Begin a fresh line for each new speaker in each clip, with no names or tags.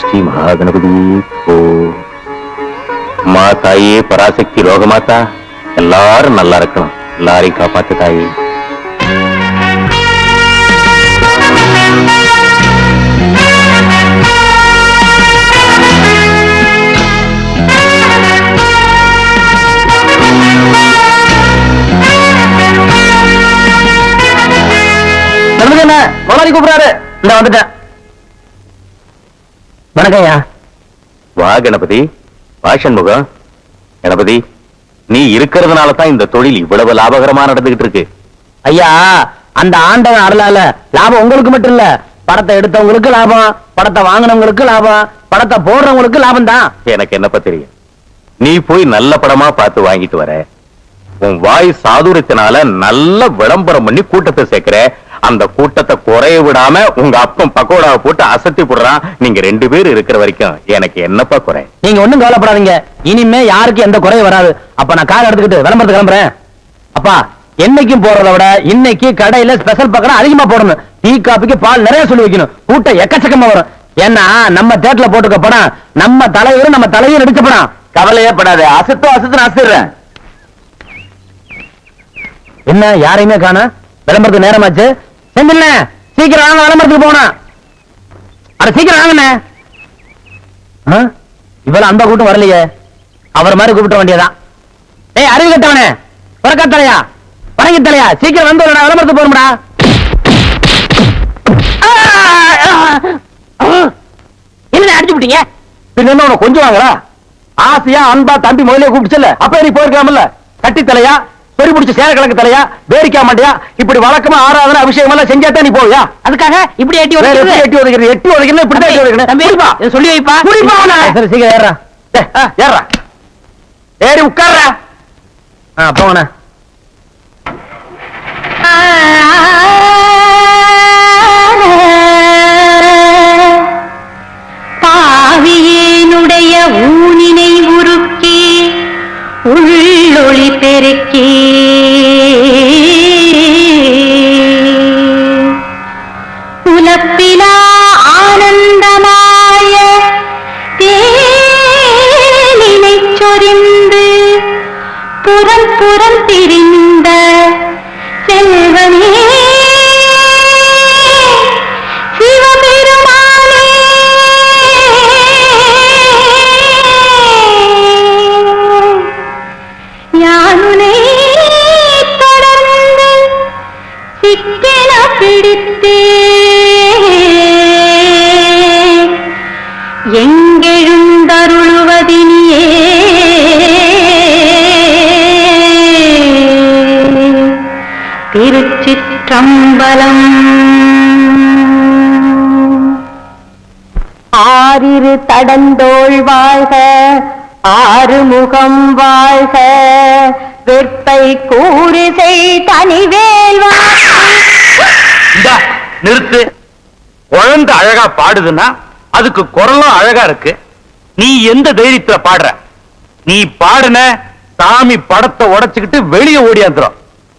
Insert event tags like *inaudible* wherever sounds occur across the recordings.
ஸ்ரீ மகாகணபதி ஓ மா தாயே பராசக்தி ரோகமாத்தா எல்லாரும் நல்லா இருக்கணும் எல்லாரையும் காப்பாத்து தாயே
என்ன கூப்பிடுறாரு. இந்த வந்துட்டேன். வணக்கம் ஐயா
வா கணபதி. வா சண்முகம் கணபதி நீ இருக்கிறதுனால தான் இந்த தொழில் இவ்வளவு லாபகரமா நடந்துகிட்டு இருக்கு.
ஐயா அந்த ஆண்டவன் அருளால லாபம் உங்களுக்கு மட்டும் இல்ல. படத்தை எடுத்தவங்களுக்கு லாபம் படத்தை வாங்கினவங்களுக்கு லாபம் படத்தை போடுறவங்களுக்கு லாபம் தான்
எனக்கு என்னப்பா தெரியும்? நீ போய் நல்ல படமா பார்த்து வாங்கிட்டு வர. உன் வாய் சாதுரியத்தினால நல்ல விளம்பரம் பண்ணி கூட்டத்தை சேர்க்கிற அந்த கூட்டத்தை குறைய விடாம உங்க அப்பன் பக்கோடாவை போட்டு அசத்தி போடுறான் நீங்க ரெண்டு பேரும் இருக்கிற வரைக்கும் எனக்கு என்னப்பா குறை?
நீங்க ஒண்ணும் கவலைப்படாதீங்க. இனிமே யாருக்கும் எந்த குறையும் வராது. அப்ப நான் கார் எடுத்துக்கிட்டு விளம்பரத்து கிளம்புறேன். அப்பா என்னைக்கும் போறதை விட இன்னைக்கு கடையில ஸ்பெஷல் பக்கம் அதிகமா போடணும். டீ காபிக்கு பால் நிறைய சொல்லி வைக்கணும். கூட்டம் எக்கச்சக்கமா வரும். ஏன்னா நம்ம தேட்டர்ல போட்டுக்க படம் நம்ம தலைவரும் நம்ம தலையும் நடிச்ச படம்.
கவலையே படாது. அசத்து அசத்து அசிடுறேன்
என்ன யாரையுமே காண விளம்பரத்துக்கு நேரமாச்சு. செந்தில்ல சீக்கிரம் வாங்க விளம்பரத்துக்கு போனா அட சீக்கிரம் வாங்கண்ணே. ஆ? இவ்வளவு அந்த கூட்டம் வரலையே. அவர் மாதிரி கூப்பிட்ட வேண்டியதான் ஏய் அறிவு கட்டவனே புறக்கா தலையா தலையா? சீக்கிரம் வந்து விளம்பரத்துக்கு போறோம்டா என்ன அடிச்சு விட்டீங்க? பின்ன உனக்கு கொஞ்சம் வாங்கடா ஆசையா அன்பா தம்பி முதலே கூப்பிடுச்சல அப்ப நீ போயிருக்கலாம்ல. கட்டி தலையா பெரு பிடிச்ச சேர கிழக்கு தலையா? வேடிக்கா மாட்டியா? இப்படி வழக்கமா ஆராதனை அபிஷேகம் எல்லாம் செஞ்சாதான் நீ போவியா?
அதுக்காக இப்படி எட்டி
எப்படி எட்டி உதைக்கிறது? எட்டி உதைக்கணும் இப்படி தான் எட்டி.
இதை சொல்லி வைப்பா.
அவனை. சரி சீக்கிரம் ஏறா ஏறா ஏறி உட்கார்றா. ஆ போங்கண்ணா.
பாவியேனுடைய ஊனினை உருக்கி உள்ளொளி பெருக்கி திரு தடந்தோள் வாழ்க ஆறுமுகம் வாழ்க. வெப்பை கூறுசை தனிவேல்
நிறுத்து. குழந்தை அழகா பாடுதுன்னா அதுக்கு குரலும் அழகா இருக்கு. நீ எந்த தைரியத்துல பாடுற? நீ பாடுன சாமி படத்தை உடைச்சுக்கிட்டு வெளியே ஓடியாந்துரும்.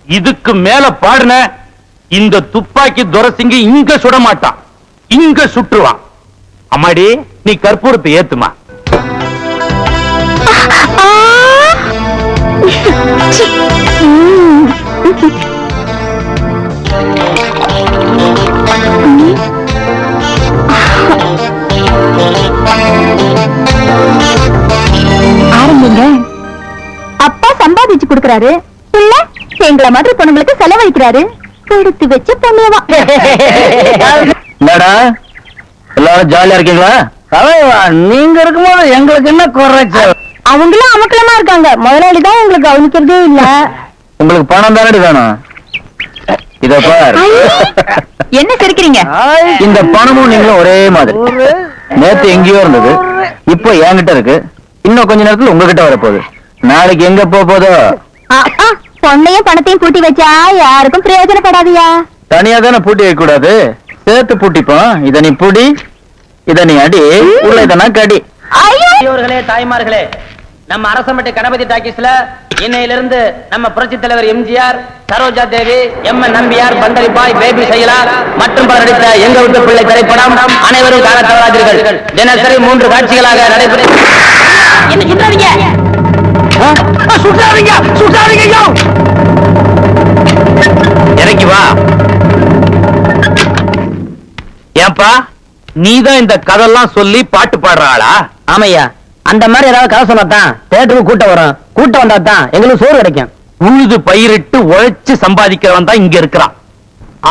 இதுக்கு மேல பாடுன இந்த துப்பாக்கி துரசிங்க இங்க சுட மாட்டான் இங்க சுற்றுவான். அம்மாடி நீ கற்பூரத்தை ஏத்துமா?
ஆரம்பிங்க. அப்பா சம்பாதிச்சு கொடுக்கறாரு. இல்ல எங்களை மாதிரி பொண்ணுங்களுக்கு செலவழிக்கிறாரு. கொடுத்து வச்ச பொண்ணுவா.
எல்லாரும் ஜாலியா இருக்கீங்களா? தலைவா நீங்க இருக்கும்போது எங்களுக்கு என்ன குறைச்ச
அவங்களும் அமக்கலமா இருக்காங்க. முதலாளி தான் உங்களுக்கு கவனிக்கிறதே இல்ல.
உங்களுக்கு பணம் தானடி வேணும்? இத பார்.
என்ன சிரிக்கிறீங்க?
இந்த பணமும் நீங்களும் ஒரே மாதிரி. நேத்து எங்கேயோ இருந்தது. இப்போ என்கிட்ட இருக்கு. இன்னும் கொஞ்ச நேரத்துல உங்ககிட்ட வரப்போகுது. நாளைக்கு எங்க போக போதோ?
பொண்ணையும் பணத்தையும் கூட்டி வச்சா யாருக்கும் பிரயோஜனப்படாதியா?
தனியா தானே பூட்டி வைக்க கூடாது சேர்த்து பூட்டிப்போம். இத நீ புடி. இத நீ அடி உள்ள இத நான் கடி.
ஐயோ!
பெரியோர்களே தாய்மார்களே நம்ம அரசமட்டு கணபதி டாக்கீஸ்ல
இன்னையிலிருந்து நம்ம புரட்சி தலைவர் எம்ஜிஆர் சரோஜா தேவி எம் என் நம்பியார் பந்தரிப்பாய் பேபி சைலா மற்றும் பலர் நடித்த எங்க வீட்டு பிள்ளை திரைப்படம் அனைவரும் காண தவறாதீர்கள். தினசரி மூன்று காட்சிகளாக நடைபெறும்!
இறங்கி வா. ஏன்பா? நீதான் இந்த கதெல்லாம் சொல்லி பாட்டு பாடுற ஆளா
ஆமையா அந்த மாதிரி ஏதாவது கதை சொன்னாதான் தேட்டருக்கு கூட்டம் வரும். கூட்டம் வந்தா தான் எங்களுக்கு சோறு கிடைக்கும்.
உழுது பயிரிட்டு உழைச்சு சம்பாதிக்கிறவன் தான் இங்க இருக்கிறான்.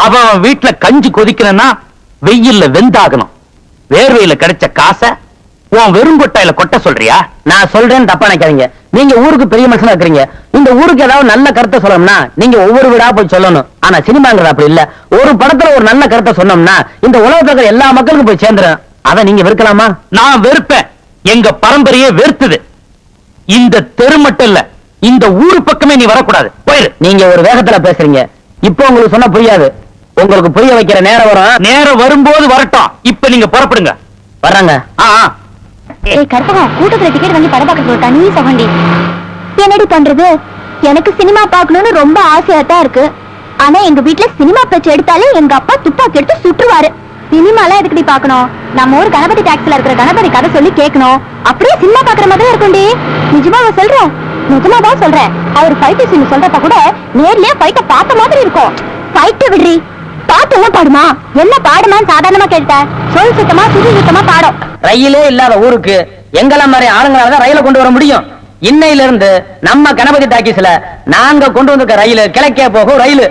அவன் அவன் வீட்டுல கஞ்சி கொதிக்கணும்னா வெயில்ல வெந்தாகணும். வேர்வையில கிடைச்ச காசை உன் வெறுங்கொட்டாயில கொட்ட சொல்றியா?
நான் சொல்றேன்னு தப்பா நினைக்காதீங்க. நீங்க ஊருக்கு பெரிய மனுஷனா இருக்கிறீங்க. இந்த ஊருக்கு ஏதாவது நல்ல கருத்தை சொல்லணும்னா நீங்க ஒவ்வொரு வீடா போய் சொல்லணும். ஆனா சினிமாங்கிறது அப்படி இல்ல. ஒரு படத்துல ஒரு நல்ல கருத்தை சொன்னோம்னா இந்த உலகத்துல இருக்கிற எல்லா மக்களுக்கும் போய் சேர்ந்துரும். அதை நீங்க வெறுக்கலாமா?
நான் வெறுப்பேன். எங்க பரம்பரையே வெறுத்துது. இந்த தெரு மட்டும் இல்ல இந்த ஊரு பக்கமே நீ வரக்கூடாது. போயிரு.
நீங்க ஒரு வேகத்துல பேசுறீங்க. இப்போ உங்களுக்கு சொன்னா புரியாது. உங்களுக்கு புரிய வைக்கிற நேரம் வரும்.
நேரம் வரும்போது வரட்டும். இப்ப நீங்க புறப்படுங்க.
வர்றாங்க.
ஆ, ஆ.
ஏய் கற்பகம் கூட்டத்துல டிக்கெட் வாங்கி படம் பார்க்க போட்டா நீ சகண்டி. என்னடி பண்றது? எனக்கு சினிமா பார்க்கணும்னு ரொம்ப ஆசையா தான் இருக்கு. ஆனா எங்க வீட்ல சினிமா பேச்சு எடுத்தாலே எங்க அப்பா துப்பாக்கி எடுத்து சுற்றுவாரு சினிமாலாம் எதுக்குடி பார்க்கணும்? நம்ம ஊர் கணபதி டாக்ஸ்ல இருக்கிற கணபதி கதை சொல்லி கேட்கணும். அப்படியே சினிமா பாக்குற மாதிரி இருக்கும்டி. நிஜமாவா சொல்றேன் நிஜமாதான் சொல்றேன் அவர் ஃபைட் சீன் சொல்றப்ப கூட நேர்லயே ஃபைட்ட பார்த்த மாதிரி இருக்கும். ஃபைட்ட விடுறி. பாட்டு பாடுமா? என்ன பாடுமான்னு சாதாரணமா கேட்டேன் சொல் சுத்தமா சுதி சுத்தமா பாடும்.
ரயிலே இல்லாத ஊருக்கு எங்கெல்லாம் மாதிரி ஆளுங்களால தான் ரயில கொண்டு வர முடியும். இன்னையில இருந்து நம்ம கணபதி டாக்கிஸ்ல நாங்க கொண்டு வந்திருக்க ரயில் கிழக்கே போகும் ரயில்.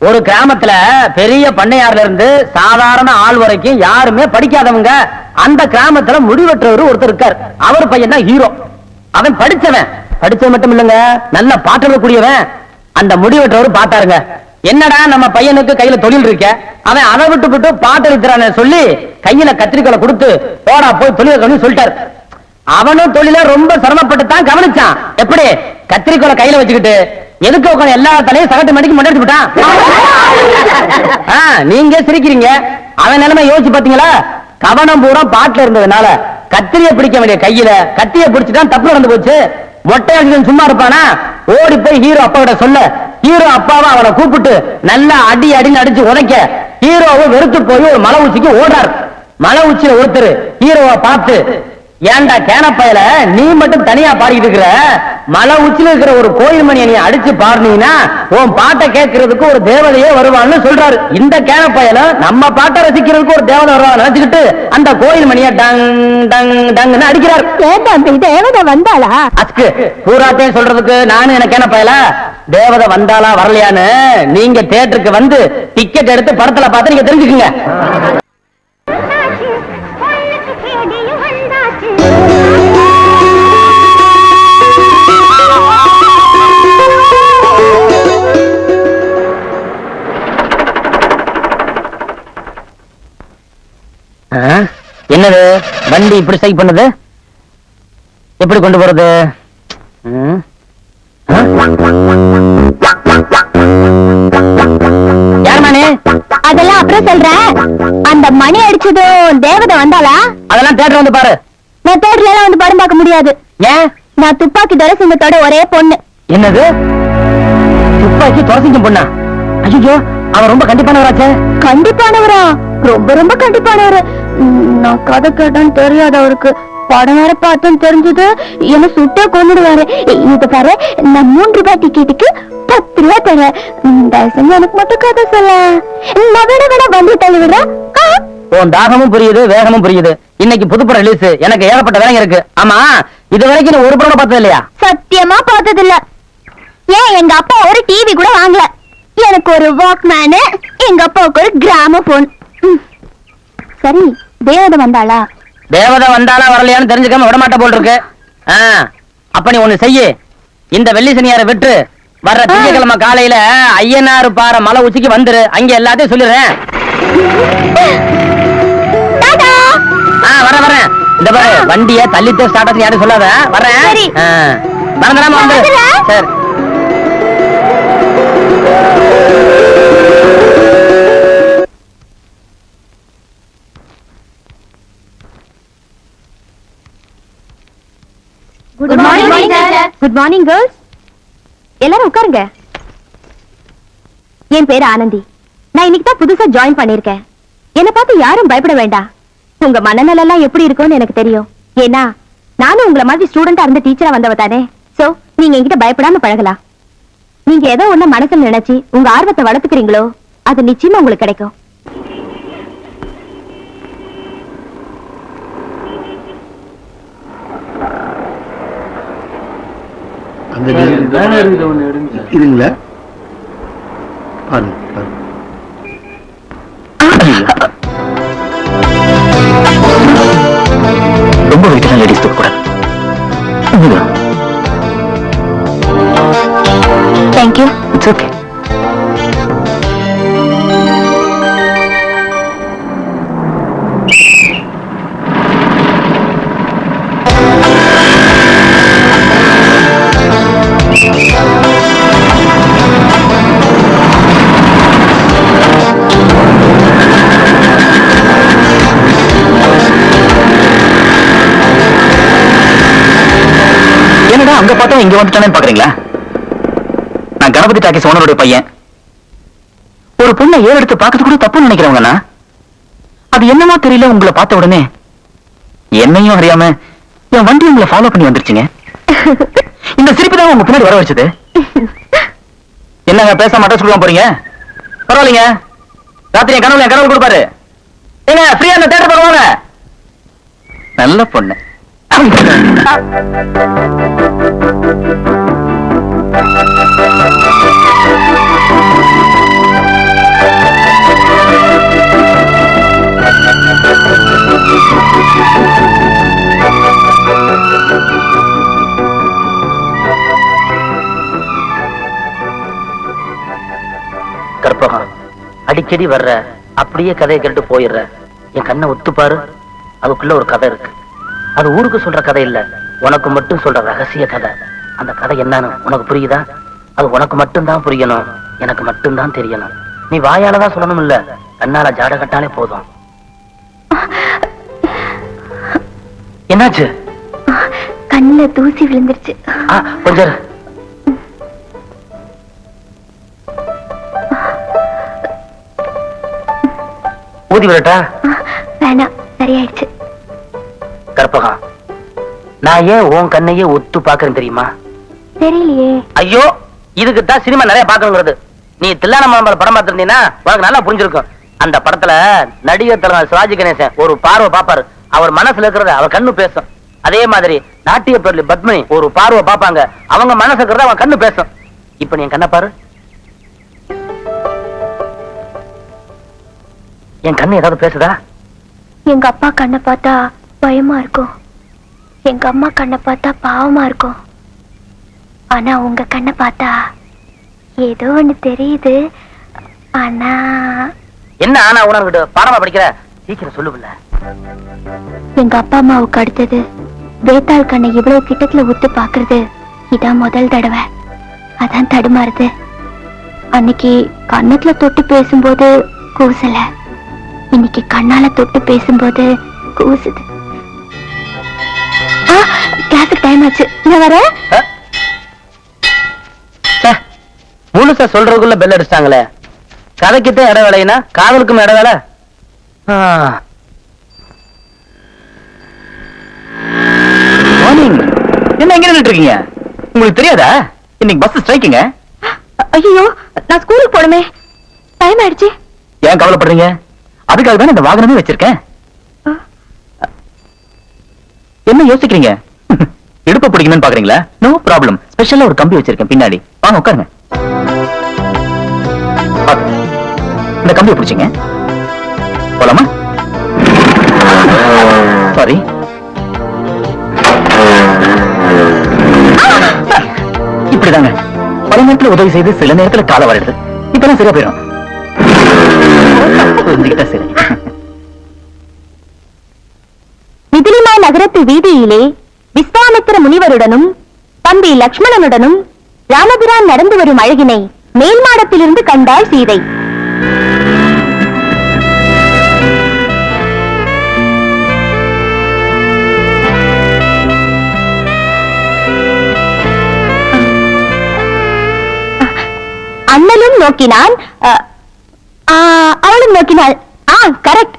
ஒரு கிராமத்துல பெரிய பண்ணையார்ல இருந்து சாதாரண ஆள் வரைக்கும் யாருமே படிக்காதவங்க அந்த கிராமத்துல முடிவற்றவர் ஒருத்தர் இருக்கார். அவர் பையன் தான் ஹீரோ. அவன் படிச்சவன். படிச்சவன் மட்டும் இல்லைங்க நல்ல பாட்டு கூடியவன். அந்த முடிவற்றவர் பார்த்தாருங்க என்னடா நம்ம பையனுக்கு கையில தொழில் இருக்க? அவன் அதை விட்டு விட்டு பாட்டு எழுதுறான்னு சொல்லி கையில கத்திரிக்கோலை கொடுத்து போடா போய் தொழில கவனி சொல்லிட்டாரு. அவனும் தொழில ரொம்ப சிரமப்பட்டு தான் கவனிச்சான். எப்படி? கத்திரிக்கோலை கையில வச்சுக்கிட்டு எதுக்கு உட்காந்து எல்லா தலையும் சகட்டு மணிக்கு மண்டடிச்சு விட்டான் நீங்க சிரிக்கிறீங்க. அவன் நிலைமை யோசிச்சு பாத்தீங்களா கவனம் பூரா பாட்டுல இருந்ததுனால கத்திரிய பிடிக்க வேண்டிய கையில கத்திய பிடிச்சுதான் தப்பு நடந்து போச்சு. மொட்டை அடிச்சு சும்மா இருப்பானா? ஓடி போய் ஹீரோ அப்பா கிட்ட சொல்ல. ஹீரோ அப்பாவை அவனை கூப்பிட்டு நல்லா அடி அடின்னு அடிச்சு உதைக்க ஹீரோவை வெறுத்து போய் ஒரு மலை உச்சிக்கு ஓடுறார். மலை உச்சியில ஒருத்தர் ஹீரோவை பார்த்து ஏன்டா கேனப்பையில நீ மட்டும் தனியா பாடிக்கிட்டு இருக்கிற? மலை உச்சில இருக்கிற ஒரு கோயில் மணியை நீ அடிச்சு பாடுனீங்கன்னா உன் பாட்டை கேட்கறதுக்கு ஒரு தேவதையே வருவான்னு சொல்றாரு. இந்த கேனப்பையில நம்ம பாட்டை ரசிக்கிறதுக்கு ஒரு தேவதை வருவா நினைச்சுக்கிட்டு அந்த கோயில் மணியை டங் டங் டங்னு அடிக்கிறார்.
தேவதை வந்தாளா?
அஸ்கு பூராத்தையும் சொல்றதுக்கு நானும் எனக்கு என்ன பயல தேவதை வந்தாளா வரலையான்னு நீங்க தியேட்டருக்கு வந்து டிக்கெட் எடுத்து படத்துல பார்த்து நீங்க தெரிஞ்சுக்குங்க? என்னது? வண்டி இப்படி சை பண்ணுது? எப்படி கொண்டு போறது?
அடிச்சதும் தேவதை வந்தாளா?
அதெல்லாம் தேட்டர் வந்து பாரு.
நான் தேட்டர்ல எல்லாம் வந்து படம் பார்க்க முடியாது.
ஏன்?
நான் துப்பாக்கி தர சிங்கத்தோட ஒரே பொண்ணு.
என்னது? துப்பாக்கி துரசிக்கும் பொண்ணா? ஐயோ அவன் ரொம்ப கண்டிப்பானவராச்சே.
கண்டிப்பானவரா? ரொம்ப ரொம்ப கண்டிப்பானவரு. நான் கதை கேட்டேன்னு தெரியாது அவருக்கு. படம் வேற பார்த்தேன்னு தெரிஞ்சது. என்ன சுட்டே கொண்டுடுவாரு இது பாரு நான் மூன்று ரூபாய் டிக்கெட்டுக்கு பத்து ரூபா தரேன். தயவு செஞ்சு எனக்கு மட்டும் கதை சொல்ல. நான் வேணா வேணா வண்டி தள்ளி விடுறேன்?
உன் தாகமும் புரியுது வேகமும் புரியுது. இன்னைக்கு புதுப்படம் ரிலீஸ் எனக்கு ஏகப்பட்ட வேலைங்க இருக்கு. ஆமா இது வரைக்கும் நீ ஒரு படம் பார்த்தது இல்லையா
சத்தியமா பார்த்தது இல்ல ஏன் எங்க அப்பா ஒரு டிவி கூட வாங்கல? எனக்கு ஒரு வாக்மேனு எங்க அப்பாவுக்கு ஒரு கிராம போன் சரி தேவதை வந்தாளா?
தேவதை வந்தாலா வரலையான்னு தெரிஞ்சுக்காம விடமாட்ட போல் இருக்கு அப்ப நீ ஒண்ணு செய்யு. இந்த வெள்ளி சனியாரை விட்டு வர்ற திங்கக்கிழமை காலையில ஐயனாறு பாறை மலை உச்சிக்கு வந்துரு. அங்க எல்லாத்தையும் சொல்லிடுறேன். *laughs* வரேன் வரேன். இந்த பாரு வண்டிய தள்ளிட்டு ஸ்டார்ட் ஆச்சு யாரும் சொல்லாத. வரேன். மறந்துடாம வந்து. சரி.
Good morning good morning girls எல்லாரும் உட்காருங்க. என் பேரு ஆனந்தி. நான் இன்னைக்கு தான் புதுசா ஜாயின் பண்ணிருக்கேன் என்ன பார்த்து யாரும் பயப்பட வேண்டாம். உங்க மனநலம் எல்லாம் எப்படி இருக்கும்னு எனக்கு தெரியும். ஏன்னா நானும் உங்களை மாதிரி ஸ்டூடெண்டா இருந்த டீச்சரா வந்தவ தானே. சோ நீங்க என்கிட்ட பயப்படாம பழகலாம். நீங்க ஏதோ ஒண்ணு மனசுல நினைச்சு உங்க ஆர்வத்தை வளர்த்துக்கிறீங்களோ அது நிச்சயமா உங்களுக்கு கிடைக்கும்.
அந்த இதுங்களா பாருங்க பாருங்க.
ரொம்ப வெயிட்டான லேடிஸ் தூக்க கூடாது.
தேங்க்யூ
இட்ஸ் ஓகே என்னடா இங்க வந்துட்டானேன்னு பாக்குறீங்களா? நான் கணபதி டாக்கிஸ் ஓனருடைய பையன். ஒரு பொண்ணை ஏன் எடுத்து பார்க்கறது கூட தப்புன்னு நினைக்கிறவங்கண்ணா. அது என்னமோ தெரியல உங்களை பார்த்த உடனே. என்னையும் அறியாம என் வண்டி உங்களை ஃபாலோ பண்ணி வந்துருச்சுங்க. இந்த சிரிப்பு தான் உங்க பின்னாடி வர வச்சது. என்னங்க பேசாம அட்ரஸ் கொடுக்க போறீங்க? பரவாயில்லைங்க. ராத்திரி என் கனவுல என் கனவு கொடுப்பாரு. ஏங்க ஃப்ரீயா அந்த தேட்டர் போவாங்க நல்ல பொண்ணு. கற்பகம் அடிக்கடி வர்ற அப்படியே கதையை கேட்டு போயிடுற. என் கண்ணை ஒத்துப்பாரு? அதுக்குள்ள ஒரு கதை இருக்கு. அது ஊருக்கு சொல்ற கதை இல்ல. உனக்கு மட்டும் சொல்ற ரகசிய கதை. அந்த கதை என்னன்னு உனக்கு புரியுதா? அது உனக்கு மட்டும்தான் புரியணும். எனக்கு மட்டும்தான் தெரியணும். நீ வாயால தான் சொல்லணும் இல்ல. கண்ணால ஜாட கட்டாலே போதும். என்னாச்சு?
கண்ணுல தூசி விழுந்துருச்சு.
கொஞ்சம். ஊதி விடட்டா?
வேணாம் சரியாயிடுச்சு.
கற்பகம் நான் ஏன் உன் கண்ணையே ஒத்து பாக்குறேன் தெரியுமா?
தெரியலையே.
ஐயோ இதுக்கு தான் சினிமா நிறைய பாக்கணுங்கிறது நீ தில்லான மாம்பழம் படம் பார்த்திருந்தீங்கன்னா உனக்கு நல்லா புரிஞ்சிருக்கும். அந்த படத்துல நடிகர் தலைவர் சிவாஜி கணேசன் ஒரு பார்வை பாப்பாரு அவர் மனசுல இருக்கிறத அவர் கண்ணு பேசும். அதே மாதிரி நாட்டிய பொருள் பத்மினி ஒரு பார்வை பாப்பாங்க அவங்க மனசு இருக்கிறத அவன் கண்ணு பேசும். இப்ப நீ கண்ணை பாரு. என் கண்ணு ஏதாவது பேசுதா?
எங்க அப்பா கண்ணை பார்த்தா பயமா இருக்கும். எங்க அம்மா கண்ணை பார்த்தா பாவமா இருக்கும். ஆனா உங்க கண்ணை பார்த்தா ஏதோ ஒண்ணு தெரியுது. ஆனா
என்ன ஆனா உணர்கிட்ட பாடமா படிக்கிற? சீக்கிரம் சொல்லுவில்ல
எங்க அப்பா அம்மாவுக்கு அடுத்தது வேத்தாள் கண்ணை இவ்வளவு கிட்டத்துல உத்து பாக்குறது இதான் முதல் தடவை. அதான் தடுமாறுது. அன்னைக்கு கன்னத்துல தொட்டு பேசும்போது கூசல. இன்னைக்கு கண்ணால தொட்டு பேசும்போது கூசுது. கிளாஸுக்கு டைம் ஆச்சு. நான் வரேன்
முழுசா சொல்றதுக்குள்ள பெல் அடிச்சிட்டாங்களே. கதைக்குத்தான் இட வேலைனா காதலுக்கும் இட வேலை. என்ன எங்க நின்னுட்டு இருக்கீங்க? உங்களுக்கு தெரியாதா? இன்னைக்கு பஸ் ஸ்ட்ரைக்குங்க
ஐயோ நான் ஸ்கூலுக்கு போகணுமே. டைம் ஆயிடுச்சு.
ஏன் கவலைப்படுறீங்க? அதுக்காக தானே இந்த வாகனமே வச்சிருக்கேன். என்ன யோசிக்கிறீங்க? *laughs* இடுப்பு பிடிக்கணும்னு பாக்குறீங்களா? நோ ப்ராப்ளம் ஸ்பெஷலா ஒரு கம்பி வச்சிருக்கேன் பின்னாடி. வாங்க உட்காருங்க. இந்த கம்பியை பிடிச்சிங்க. போலாமா? சாரி இப்படிதாங்க. பல நேரத்துல உதவி செய்து சில நேரத்துல கால வரடுது. இப்பெல்லாம் சரியா போயிடும். சரி.
மிதிலிமா நகரத்து வீதியிலே விஸ்வாமித்திர முனிவருடனும் தம்பி லக்ஷ்மணனுடனும் ராமபிரான் நடந்து வரும் அழகினை மேல் மாடத்திலிருந்து கண்டாள் சீதை. அண்ணனும் நோக்கினான் அவளும் நோக்கினாள். ஆ கரெக்ட்.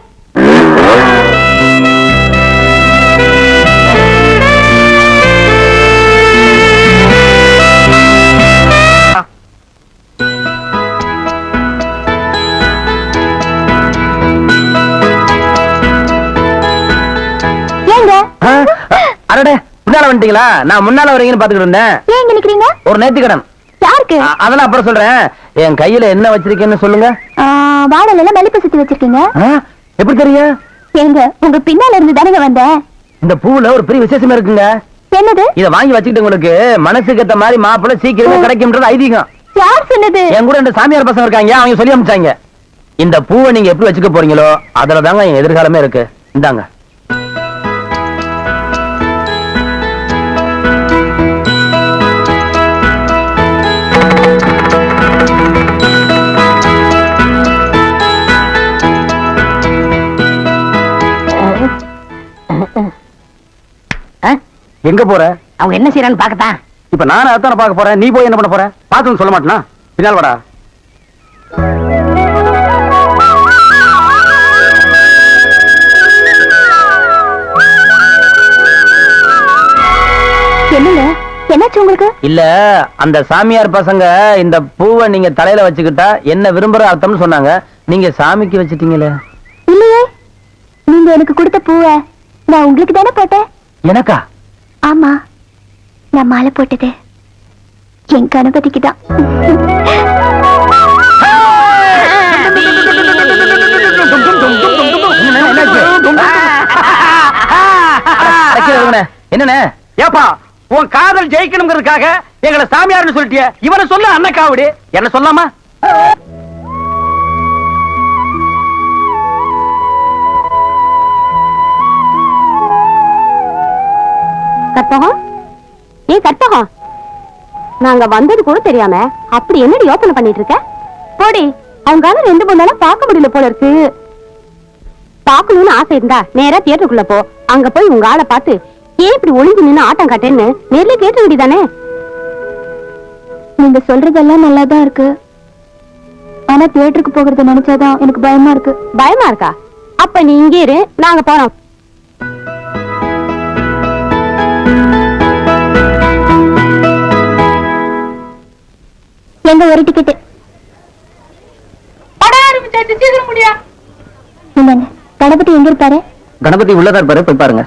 அடடே முன்னால வந்துட்டீங்களா? நான் முன்னால வரீங்கன்னு பாத்துக்கிட்டு இருந்தேன்.
ஏன் இங்க நிக்கிறீங்க?
ஒரு நேர்த்திக்கடன்
யாருக்கு?
அ- அதெல்லாம் அப்புறம் சொல்றேன். என் கையில என்ன வச்சிருக்கேன்னு சொல்லுங்க.
வாடல எல்லாம் மல்லிப்பூ சுத்தி வச்சிருக்கீங்க.
எப்படி தெரியும்
ஏங்க உங்க பின்னால இருந்து தானங்க வந்தேன்.
இந்த பூவுல ஒரு பெரிய விசேஷமே இருக்குங்க.
என்னது?
இத வாங்கி வச்சுக்கிட்டு உங்களுக்கு மனசுக்கு ஏத்த மாதிரி மாப்பிள்ளை சீக்கிரமே கிடைக்கும்ன்றது ஐதீகம்.
யார் சொன்னது?
என் கூட ரெண்டு சாமியார் பசங்க இருக்காங்க அவங்க சொல்லி அனுப்பிச்சாங்க. இந்த பூவை நீங்க எப்படி வச்சுக்க போறீங்களோ அதுல தாங்க என் எதிர்காலமே இருக்கு. இந்தாங்க. எங்க போற?
அவங்க என்ன செய்யறான்னு பாக்கத்தான்
இப்ப நானும் அதான பார்க்க போறேன். நீ போய் என்ன பண்ண போற? பார்த்து சொல்ல மாட்டேனா? பின்னால் வாடா.
என்னங்க? என்னாச்சு உங்களுக்கு?
இல்ல அந்த சாமியார் பசங்க இந்த பூவை நீங்க தலையில வச்சுக்கிட்டா என்ன விரும்புற அர்த்தம்னு சொன்னாங்க. நீங்க சாமிக்கு வச்சிட்டீங்களே.
இல்லையே. நீங்க எனக்கு கொடுத்த பூவை நான் உங்களுக்கு தானே போட்டேன்.
எனக்கா?
ஆமா நான் மாலை போட்டது என் கணபதிக்குதான்
என்னண்ணே?
ஏப்பா உன் காதல் ஜெயிக்கணுங்கிறதுக்காக எங்களை சாமியார்னு சொல்லிட்டிய இவனை சொல்ல அண்ணக்காவடி. என்ன சொல்லாமா?
கற்பகம்? ஏ கற்பகம். நாங்க வந்தது கூட தெரியாம அப்படி என்னடி யோசனை பண்ணிட்டு இருக்க? போடி அவங்களால ரெண்டு மூணு நாளா பார்க்க முடியல போல இருக்கு. பார்க்கணும்னு ஆசை இருந்தா நேரா தியேட்டருக்குள்ள போ. அங்க போய் உங்க ஆளை பார்த்து ஏன் இப்படி ஒளிஞ்சு நின்னு ஆட்டம் காட்டேன்னு? நேர்ல கேட்ட வேண்டியதானே?
நீங்க சொல்றதெல்லாம் நல்லா தான் இருக்கு. ஆனா தியேட்டருக்கு போகிறத நினைச்சாதான் எனக்கு பயமா இருக்கு.
பயமா இருக்கா? அப்ப நீ இங்கே இரு நாங்க போறோம்.
எங்க ஒரு டிக்கெட் இந்தாங்க கணபதி எங்க இருப்பாரு?
கணபதி உள்ளதா இருப்பாரு போய் பாருங்க.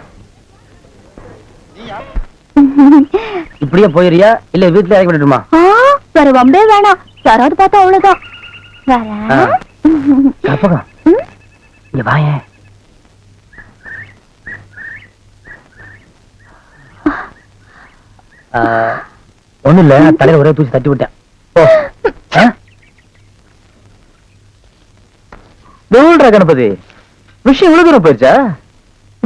இப்படியே போயிரியா இல்ல வீட்டுல இறக்கி விட்டுட்டுமா
ஆ, வேற வம்பே வேணாம். யாராவது பார்த்தா அவ்வளவுதான்.
கற்பகம்? இங்க வாயேன் ஒண்ணு இல்ல தலையில ஒரே தூசி தட்டி விட்டேன். தூள்ற கணபதி. விஷயம் இவ்வளவு தூரம் போயிருச்சா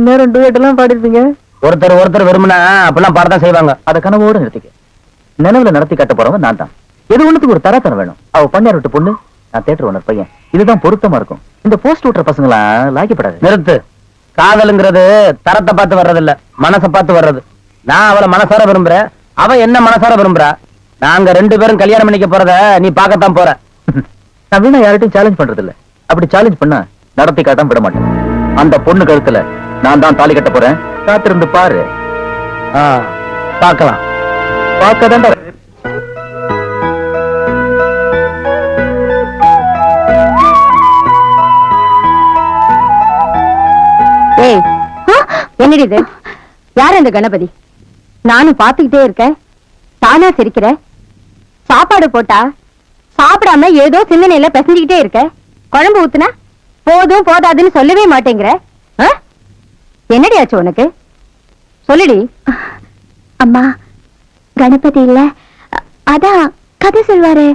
நேரம் டூயட் எல்லாம் பாடிருப்பீங்க. ஒருத்தர் ஒருத்தர் விரும்பினா அப்பெல்லாம் பாடத்தான் செய்வாங்க. அத கனவோட நிறுத்திக்க. நினைவுல நடத்தி கட்ட போறவன் நான் தான். எது ஒண்ணுத்துக்கு ஒரு தரத்தனம் வேணும்? அவ பண்ணார் விட்டு பொண்ணு நான் தேட்டர் ஓனர் பையன். இதுதான் பொருத்தமா இருக்கும். இந்த போஸ்ட் ஓட்டுற பசங்களா லாய்க்கப்படாது. நிறுத்து. காதலுங்கிறது தரத்தை பார்த்து வர்றதில்ல. மனசை பார்த்து வர்றது. நான் அவளை மனசார விரும்புறேன். அவ என்ன மனசார விரும்புறா? நாங்க ரெண்டு பேரும் கல்யாணம் பண்ணிக்க போறத நீ பார்க்கத்தான் போற. நான் வீணா யார்கிட்டயும் சேலஞ்ச் பண்றது இல்ல அப்படி சேலஞ்ச் பண்ணா நடத்தி காட்டாம விட மாட்டேன் அந்த பொண்ணு கழுத்துல நான் தான் தாலி கட்ட போறேன். காத்திருந்து பாரு. பார்க்கலாம். பார்க்கதான்டா
ஏய் என்னடி இது? யார் அந்த கணபதி? நானும் பாத்துக்கிட்டே இருக்கேன். தானா சிரிக்கிற? சாப்பாடு போட்டா? சாப்பிடாம ஏதோ சிந்தனையில பிசைஞ்சுக்கிட்டே இருக்க? குழம்பு ஊத்துனா போதும் போதாதுன்னு சொல்லவே மாட்டேங்கிற? என்னடி ஆச்சு உனக்கு? சொல்லுடி.
அம்மா கணபதி இல்ல. அதான் கதை சொல்வாரு.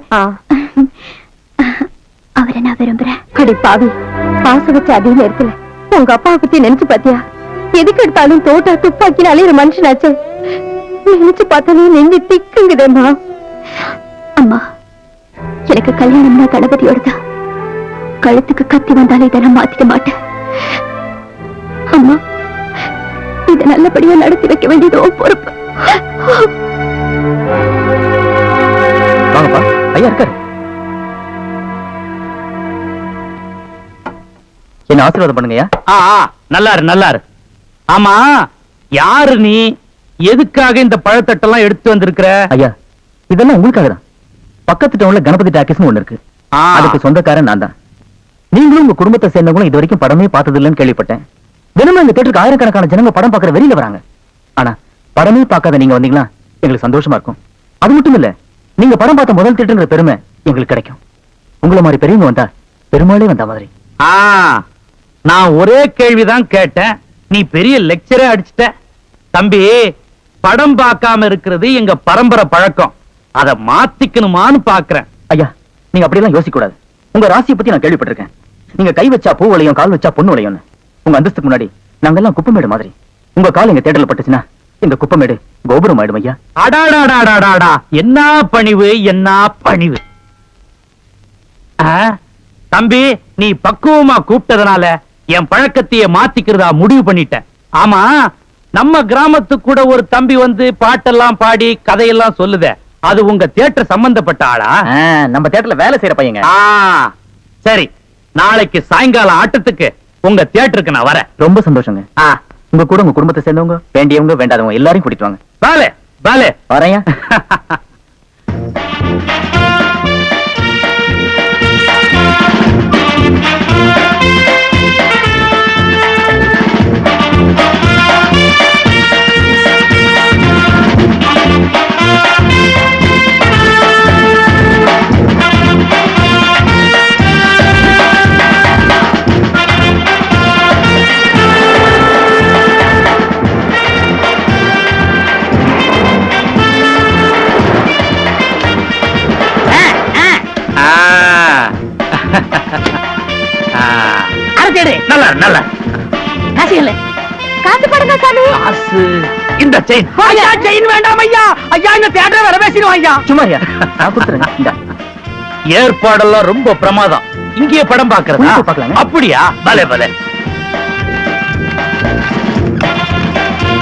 அவரை நான் விரும்புறேன்.
அடி பாவி பாச வச்ச அதே நேரத்துல உங்க அப்பாவை பத்தி நினைச்சு பாத்தியா? எதுக்கு எடுத்தாலும் தோட்டா துப்பாக்கின்னு அலையிற மனுஷனாச்சே. நினைச்சு பார்த்தாலே நெஞ்சு திக்குங்குதேம்மா.
அம்மா எனக்கு கல்யாணம்னா கணபதியோட தான் கழுத்துக்கு கத்தி வந்தாலும் இதை மாத்திக்க மாட்டேன். அம்மா இதை நல்லபடியா நடத்தி வைக்க வேண்டியது பொறுப்பு.
என்ன ஆசீர்வாதம் பண்ணுங்கய்யா.
ஆ ஆ, நல்லாரு நல்லாரு. ஆமா யாரு நீ? எதுக்காக இந்த பழத்தட்டெல்லாம் எடுத்து வந்திருக்கிற?
ஐயா இதெல்லாம் உங்களுக்காக தான் பக்கத்து டவுன்ல கணபதி டாக்கீஸ்னு ஒண்ணு இருக்கு. அதுக்கு சொந்தக்காரன் நான் தான். நீங்களும் உங்க குடும்பத்தை சேர்ந்தவங்களும் இது வரைக்கும் படமே பார்த்தது இல்லைன்னு கேள்விப்பட்டேன். தினமும் இந்த தேட்டருக்கு ஆயிரக்கணக்கான ஜனங்க படம் பார்க்கற வெளியில வராங்க. ஆனா படமே பார்க்காத நீங்க வந்தீங்களா எங்களுக்கு சந்தோஷமா இருக்கும். அது மட்டும் இல்ல நீங்க படம் பார்த்த முதல் தேட்டருங்கிற பெருமை எங்களுக்கு கிடைக்கும். உங்களை மாதிரி பெரியவங்க வந்தா பெருமாளே வந்த மாதிரி.
நான் ஒரே கேள்விதான் கேட்டேன். நீ பெரிய லெக்சரே அடிச்சிட்ட. தம்பி படம் பார்க்காம இருக்கிறது எங்க பரம்பரை பழக்கம். அத மாத்திக்கணுமான்னு பாக்குறேன்.
ஐயா நீங்க அப்படியெல்லாம் யோசிக்க கூடாது உங்க ராசியை பத்தி நான் கேள்விப்பட்டிருக்கேன். நீங்க கை வச்சா பூ வளையும் கால் வச்சா பொண்ணு வளையும்னு. உங்க அந்தஸ்துக்கு முன்னாடி நாங்கெல்லாம் குப்பமேடு மாதிரி. உங்க கால் எங்க தேட்டர்ல பட்டுச்சுன்னா இந்த குப்பமேடு கோபுரம் ஆயிடும் ஐயா.
அடாடாடாடாடாடா என்ன பணிவு என்ன பணிவு? தம்பி நீ பக்குவமா கூப்பிட்டதுனால என் பழக்கத்தையே மாத்திக்கிறதா முடிவு பண்ணிட்டேன். ஆமா நம்ம கிராமத்துக்கு கூட ஒரு தம்பி வந்து பாட்டெல்லாம் பாடி கதையெல்லாம் சொல்லுதே. அது உங்க தியேட்டர் சம்பந்தப்பட்ட ஆளா?
நம்ம தேட்டர்ல வேலை செய்யற பையங்க.
ஆ, சரி. நாளைக்கு சாயங்காலம் ஆட்டத்துக்கு உங்க தியேட்டருக்கு நான் வரேன்.
ரொம்ப சந்தோஷங்க. உங்க கூட உங்க குடும்பத்தை சேர்ந்தவங்க வேண்டியவங்க வேண்டாதவங்க எல்லாரையும் கூட்டிட்டு வாங்க.
பாலே பாலே.
வரையா *laughs*
செயின் ஐயா. செயின் வேண்டாம் ஐயா. ஐயா இந்த தியேட்டர் வேற பேசிடுவோம் ஐயா.
சும்மா ஐயா நான் கொடுத்துறேன் இந்தா.
ஏற்பாடெல்லாம் ரொம்ப பிரமாதம். இங்கேயே படம் பாக்குறதா. அப்படியா? பலே பலே.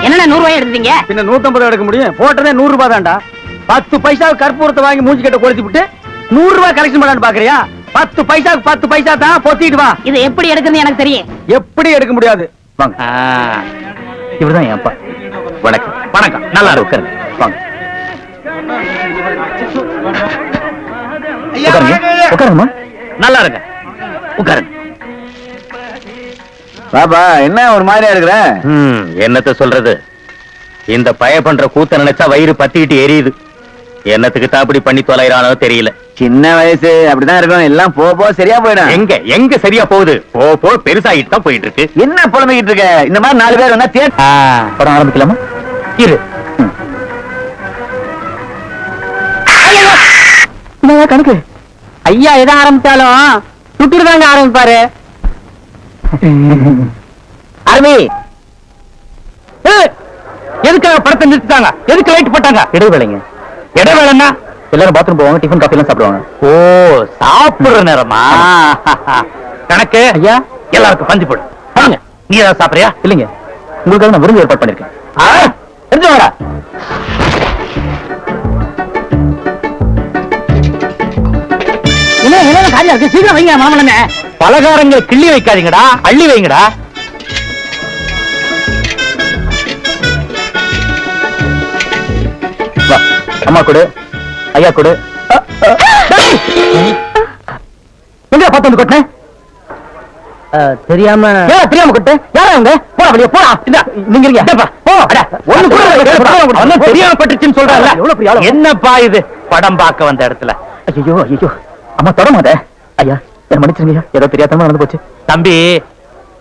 என்னண்ணா நூறு ரூபாய் எடுத்தீங்க
பின்ன நூத்தம்பது எடுக்க முடியும். போட்டதே நூறு ரூபாய் தான்டா. பத்து பைசா கற்பூரத்தை வாங்கி மூஞ்சி கட்ட கொளுத்தி விட்டு நூறு ரூபாய் கலெக்ஷன் பண்ணலான்னு பாக்குறியா? பத்து பைசாக்கு பத்து பைசா தான் பொத்திட்டு வா.
இது எப்படி எடுக்குன்னு எனக்கு தெரியும்.
எப்படி எடுக்க முடியாது? வாங்க.
ஆ.
இவர்தான் என் அப்பா. வணக்கம்.
வணக்கம். நல்லா இருக்கு.
உட்காருங்க. வாங்க. உட்காருங்க. உட்காருங்கம்மா.
நல்லா இருங்க. உட்காருங்க.
பாப்பா என்ன ஒரு மாதிரியா இருக்கிற?
ம், என்னத்த சொல்றது? இந்த பய பண்ற கூத்த நினைச்சா வயிறு பத்திக்கிட்டு எரியுது. என்னத்துக்கு தான் அப்படி பண்ணி தொலைறானோ தெரியல.
சின்ன வயசு அப்படிதான் இருக்கும். எல்லாம் போ போ சரியா போயிடும்.
எங்க எங்க சரியா போகுது? போ போ பெருசாகிட்டு தான் போயிட்டு இருக்கு.
என்ன புலம்பிக்கிட்டு இருக்க? இந்த மாதிரி நாலு பேர் வந்தா தேட்
ஆ,
படம் ஆரம்பிக்கலாமா?
இரு.
கணக்கு?
ஐயா எதை ஆரம்பிச்சாலும் சுட்டுட்டு தாங்க ஆரம்பிப்பாரு.
அருமை.
எதுக்காக படத்தை நிறுத்திட்டாங்க? எதுக்கு லைட் போட்டாங்க?
இடைவேளைங்க.
இடைவேளைன்னா?
எல்லாரும் பாத்ரூம் போவாங்க டிஃபன் காஃபி எல்லாம் சாப்பிடுவாங்க.
ஓ சாப்பிடுற நேரமா? கணக்கு.
ஐயா.
எல்லாருக்கும் பஞ்சு போடு. நீ ஏதாவது சாப்பிடுறியா?
இல்லைங்க. உங்களுக்காக நான் விருந்து ஏற்பாடு பண்ணிருக்கேன்.
எடுத்து வாடா.
என்ன என்ன காரியம் இருக்கு? சீக்கிரம் வைங்க மாமலமே
பலகாரங்கள் கிள்ளி வைக்காதீங்கடா அள்ளி வைங்கடா.
அம்மா கொடு ஐயா கொடு! எங்க பார்த்து வந்து கொட்டினேன்
தெரியாம
ஏன் தெரியாம கொட்டு யாரா அவங்க போடா வெளிய போடா. இந்த நீங்க டேப்பா, போ. அட, ஒண்ணு கூட
அவன் தெரியாம பட்டுச்சுன்னு சொல்றாங்க
எவ்வளவு பெரிய ஆளு?
என்னப்பா இது? படம் பார்க்க வந்த இடத்துல.
ஐயோ ஐயோ அம்மா தொடமாத ஐயா என்ன மன்னிச்சிருங்க ஏதோ தெரியாதமா நடந்து போச்சு.
தம்பி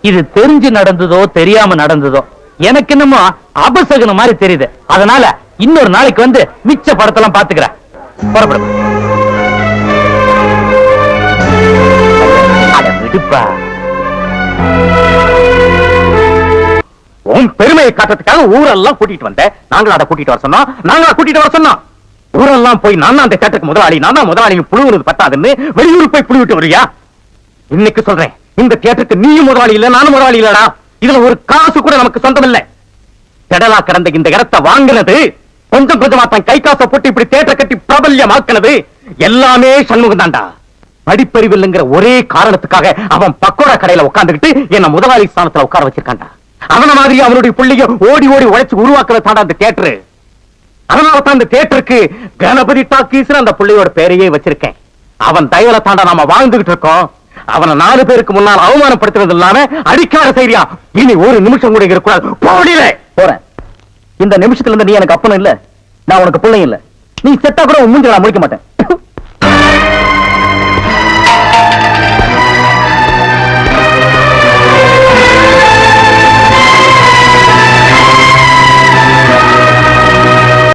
இது தெரிஞ்சு நடந்ததோ தெரியாம நடந்ததோ எனக்கு என்னமோ அபசகுன மாதிரி தெரியுது. அதனால இன்னொரு நாளைக்கு வந்து மிச்ச படத்தெல்லாம் பாத்துக்கிறேன் புறப்படு உன் பெருமையை காட்டுறதுக்காக ஊரெல்லாம் கூட்டிட்டு வந்தேன் நாங்களும் அதை கூட்டிட்டு வர சொன்னோம். நாங்களா கூட்டிட்டு வர சொன்னோம். ஊரெல்லாம் போய் நான் அந்த தேட்டருக்கு முதலாளி நான் தான் முதலாளி புழுவுறது பத்தாதுன்னு வெளியூர் போய் புழு விட்டு வரியா? இன்னைக்கு சொல்றேன். இந்த தியேட்டருக்கு நீயும் முதலாளி இல்ல நானும் முதலாளி இல்லடா. இதுல ஒரு காசு கூட நமக்கு சொந்தம் இல்ல கடலா கிடந்த இந்த இடத்தை வாங்கினது கொஞ்சம் கொஞ்சமா தன் கை காசை போட்டு இப்படி தேட்டர் கட்டி பிரபல்யமாக்குனது எல்லாமே சண்முகம் தான்டா.
படிப்பறிவில்லைங்கிற ஒரே காரணத்துக்காக அவன் பக்கோடா கடையில உட்கார்ந்துகிட்டு என்ன முதலாளி ஸ்தானத்துல உட்கார வச்சிருக்கான்டா. அவன மாதிரி அவனுடைய பிள்ளைய ஓடி ஓடி உழைச்சு உருவாக்குறது அந்த தேட்டரு அதனால தான் அந்த தேட்டருக்கு கணபதி டாக்கீஸ் அந்த பிள்ளையோட பேரையே வச்சிருக்கேன். அவன் தயவுல தாண்டா நாம வாழ்ந்துகிட்டு இருக்கோம். அவனை நாலு பேருக்கு முன்னால் அவமானப்படுத்துறது இல்லாம அடிக்காத செய்யா இனி ஒரு நிமிஷம் கூட இங்க இருக்கக்கூடாது போடியில போறேன். இந்த நிமிஷத்துல இருந்து நீ எனக்கு அப்பனும் இல்ல. நான் உனக்கு பிள்ளையும் இல்ல. நீ செத்தா கூட உன் மூஞ்சில நான் முடிக்க மாட்டேன்.